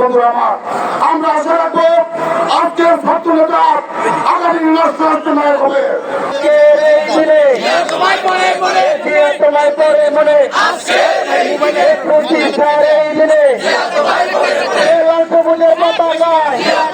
বন্ধুরা আমার। আমরা আশা রাখব আজকের ছাত্র নেতা আগামী রাষ্ট্র নায়ক হবে। তোমায় পরে মনে তোমায় পরে মনে পঁচিশ এই মনে অল্পমূল্যের মনে নয়। ছাত্র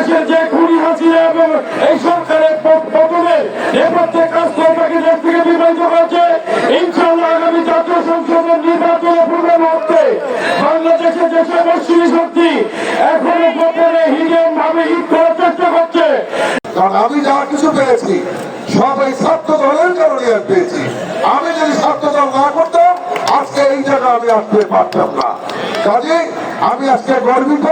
বাংলাদেশের যে খুনি হাসিনা এবং এই সরকারের প- পতনের নেপথ্যে কাজ করে তাকে দেশ থেকে বিবাহিত করেছে ইনশাল্লাহ আগামী জাতীয় সংসদের নির্বাচনে পূর্ণ মুহূর্তে বাংলাদেশে যেসব পশ্চিমী শক্তি এখনও গোপনে হিডেন ভাবে হিট করার চেষ্টা করছে। কারণ আমি যা কিছু পেয়েছি, সব এই ছাত্র দলের কারণে আমি পেয়েছি। আমি যদি ছাত্র দল না করতাম, আজকে এই জায়গা আমি আসতে পারতাম না। কাজে আমি আজকে গর্বিত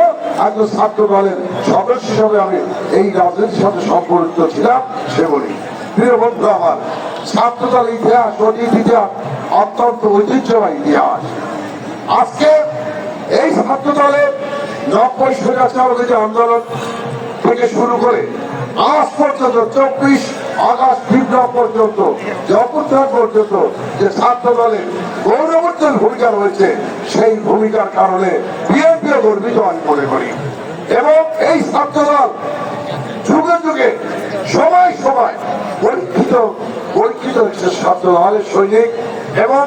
একজন ছাত্র দলের সদস্য হিসাবে আমি এই রাজনীতির সাথে সম্পর্কিত ছিলাম, সে বলি, প্রিয় আমার ছাত্র দল ইতিহাস অতীত ইতিহাস অত্যন্ত ঐতিহ্যবাহী ইতিহাস। আজকে এই ছাত্র দলের নব্বই স্বৈরাচার যে আন্দোলন থেকে শুরু করে আজ পর্যন্ত চব্বিশ আগস্ট বিপ্লব পর্যন্ত অভ্যুত্থান পর্যন্ত যে ছাত্র দলের গৌরবোজ্জ্বল ভূমিকা রয়েছে, সেই ভূমিকার কারণে বিএনপিও গর্বিত আমি মনে করি। এবং এই ছাত্র দল যুগে যুগে সময় সময় পরীক্ষিত পরীক্ষিত হচ্ছে ছাত্র দলের সৈনিক এবং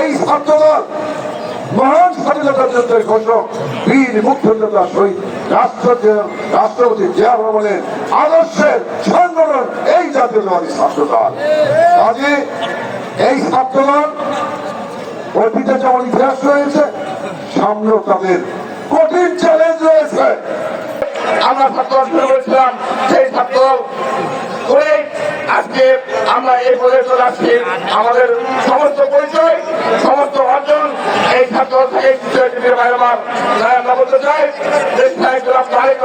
এই ছাত্র দল মহান স্বাধীনতা যুদ্ধের ঘোষক বীর মুক্তিযোদ্ধা শহীদ রাষ্ট্র রাষ্ট্রপতি জিয়া রহমানের আদর্শের সংগঠন এই ছাত্র দল কাজে এই ছাত্র দল অতীতে যেমন ইতিহাস রয়েছে, সামনেও তাদের কঠিন চ্যালেঞ্জ রয়েছে। আমরা ছাত্র শুরু সেই ছাত্র আজকে আমরা এই পর্যায়ে চলে আসছি। আমাদের সমস্ত পরিচয়, সমস্ত অর্জন এই ছাত্র থেকে বাইরে আমার বলতে চাই। দেশ তারেক